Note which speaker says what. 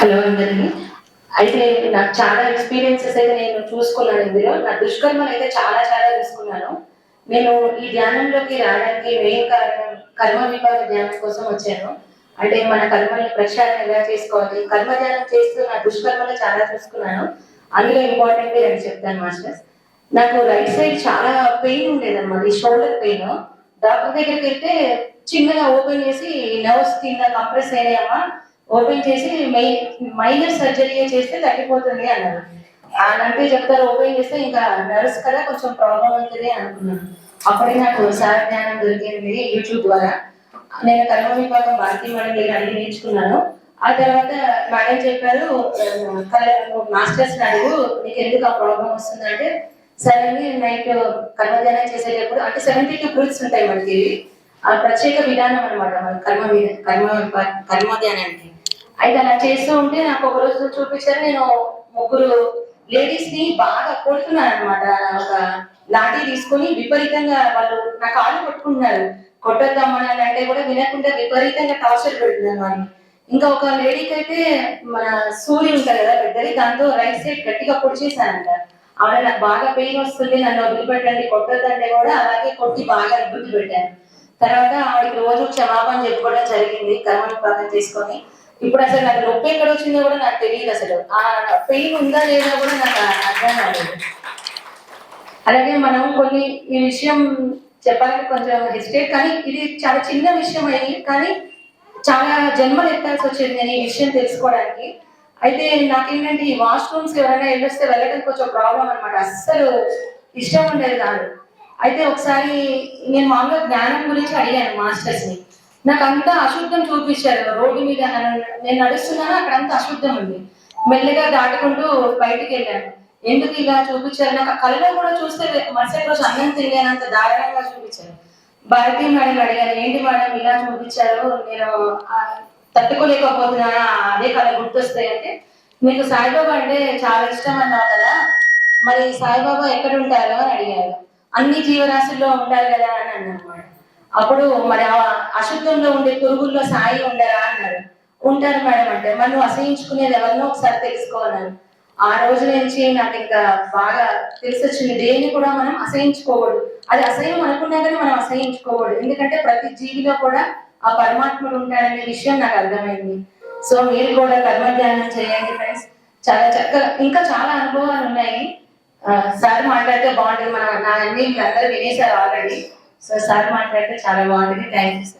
Speaker 1: Hello అందరికీ. అయితే నాకు చాలా ఎక్స్పీరియన్సెస్ అయితే నేను చూసుకున్నాను ఇందులో. నా దుష్కర్మలు అయితే చాలా చాలా చూసుకున్నాను. నేను ఈ ధ్యానంలోకి రావడానికి మెయిన్ కారణం కర్మ విభాగ ధ్యానం కోసం వచ్చాను. అంటే మన కర్మల్ని ప్రక్షాళన ఎలా చేసుకోవాలి? కర్మ ధ్యానం చేస్తూ నా దుష్కర్మలు చాలా చూసుకున్నాను. అందులో ఇంపార్టెంట్ నేను చెప్తాను మాస్టర్స్. నాకు రైట్ సైడ్ చాలా పెయిన్ ఉండేదన్నమాట. ఈ షోల్డర్ పెయిన్ డాక్టర్ దగ్గరికి వెళ్తే చిన్నగా ఓపెన్ చేసి నర్వ్స్ కింద కంప్రెస్ అయినాయమ్మా. ఓపెన్ చేసి మైనర్ సర్జరీ చేస్తే తగ్గిపోతుంది అన్నారు. అంటే చెప్తారు ఓపెన్ చేస్తే ఇంకా నర్స్ కదా కొంచెం ప్రాబ్లం అవుతుంది అనుకున్నాను. అప్పుడే నాకు సార్ జ్ఞానం దొరికింది యూట్యూబ్ ద్వారా. నేను కర్మ విభాగం భారతీ మేడం దగ్గర అడిగి నేర్చుకున్నాను. ఆ తర్వాత మేడం చెప్పారు మాస్టర్స్ అడుగు నీకు ఎందుకు ఆ ప్రాబ్లం వస్తుందంటే సరే నైట్ కర్మధ్యానం చేసేటప్పుడు అంటే సెవెంటీ టూ గ్రూప్స్ ఉంటాయి మనకి. ఆ ప్రత్యేక విధానం అనమాట కర్మ కర్మ కర్మధ్యానానికి. అయితే అలా చేస్తూ ఉంటే నాకు ఒక రోజు చూపించారు నేను ముగ్గురు లేడీస్ని బాగా కొడుతున్నాను అనమాట ఒక లాఠీ తీసుకొని విపరీతంగా వాళ్ళు నా కాళ్ళు కొట్టుకుంటున్నారు. కొట్టొద్దామని అంటే కూడా వినకుండా విపరీతంగా టార్చర్ పెడుతున్నాను వాళ్ళు. ఇంకా ఒక లేడీకి అయితే మన సూర్యుడు ఉంటారు కదా పెద్దది దాంతో రైట్ సైడ్ గట్టిగా పొడిచేసానంట ఆవిడ నాకు బాగా పెయిన్ వస్తుంది నన్ను వదిలిపెట్టండి కొట్టొద్దంటే కూడా అలాగే కొట్టి బాగా ఇబ్బంది పెట్టాను తర్వాత ఆవిడకి రోజు క్షమాపణ చెప్పుకోవడం జరిగింది కర్మను పాకం చేసుకొని. ఇప్పుడు అసలు నాకు నొప్పి ఎక్కడ వచ్చిందో కూడా నాకు తెలియదు అసలు. ఆ పెయిన్ ఉందా లేదా కూడా నాకు అర్థం కాలేదు. అలాగే మనం కొన్ని ఈ విషయం చెప్పాలంటే కొంచెం హెసిటేట్ కానీ ఇది చాలా చిన్న విషయం అయ్యి కానీ చాలా జన్మలు ఎత్తాల్సి వచ్చింది నేను ఈ విషయం తెలుసుకోవడానికి. అయితే నాకేంటంటే ఈ వాష్రూమ్స్ ఎవరైనా వెళ్ళొస్తే వెళ్ళడం కొంచెం ప్రాబ్లం అనమాట అస్సలు ఇష్టం ఉండేది కాదు. అయితే ఒకసారి నేను మామూలుగా జ్ఞానం గురించి అడిగాను మాస్టర్స్ని. నాకు అంతా అశుద్ధం చూపించారు. రోడ్డు మీద నేను నడుస్తున్నాను అక్కడ అంతా అశుద్ధం ఉంది. మెల్లగా దాటుకుంటూ బయటికి వెళ్ళాను ఎందుకు ఇలా చూపించారు? నాకు ఆ కళలో కూడా చూస్తే మరుసటి రోజు అన్నం తిరిగానంత దారుణంగా చూపించారు. భారతీయ మేడం అడిగాను ఏంటి మేడం ఇలా చూపించారు? నేను తట్టుకోలేకపోతున్నా అదే కళ గుర్తొస్తాయి అంటే మీకు సాయిబాబా అంటే చాలా ఇష్టం అన్నారు కదా మరి సాయిబాబా ఎక్కడ ఉంటారు? అని అడిగారు. అన్ని జీవరాశుల్లో ఉంటారు కదా అని అన్నమాట అప్పుడు మరి ఆ అశుద్ధంలో ఉండే పురుగుల్లో సాయి ఉండరా అన్నారు. ఉంటారు మేడం అంటే మనం అసహించుకునేది ఎవరినో ఒకసారి తెలుసుకోవాలని. ఆ రోజు నుంచి నాకు ఇంకా బాగా తెలిసి వచ్చింది దేన్ని కూడా మనం అసహించుకోకూడదు. అది అసహ్యం అనుకున్నా కానీ మనం అసహించుకోకూడదు. ఎందుకంటే ప్రతి జీవిలో కూడా ఆ పరమాత్ముడు ఉంటాడనే విషయం నాకు అర్థమైంది. సో మీరు కూడా కర్మ ధ్యానం చేయండి ఫ్రెండ్స్. చాలా చక్కగా ఇంకా చాలా అనుభవాలు ఉన్నాయి. సార్ మాట్లాడితే బాగుంటుంది. మన నా అన్ని మీరు అందరూ వినేశారు ఆల్రెడీ. సో సార్ మాట్లాడితే చాలా బాగుంటుంది. Thank you sir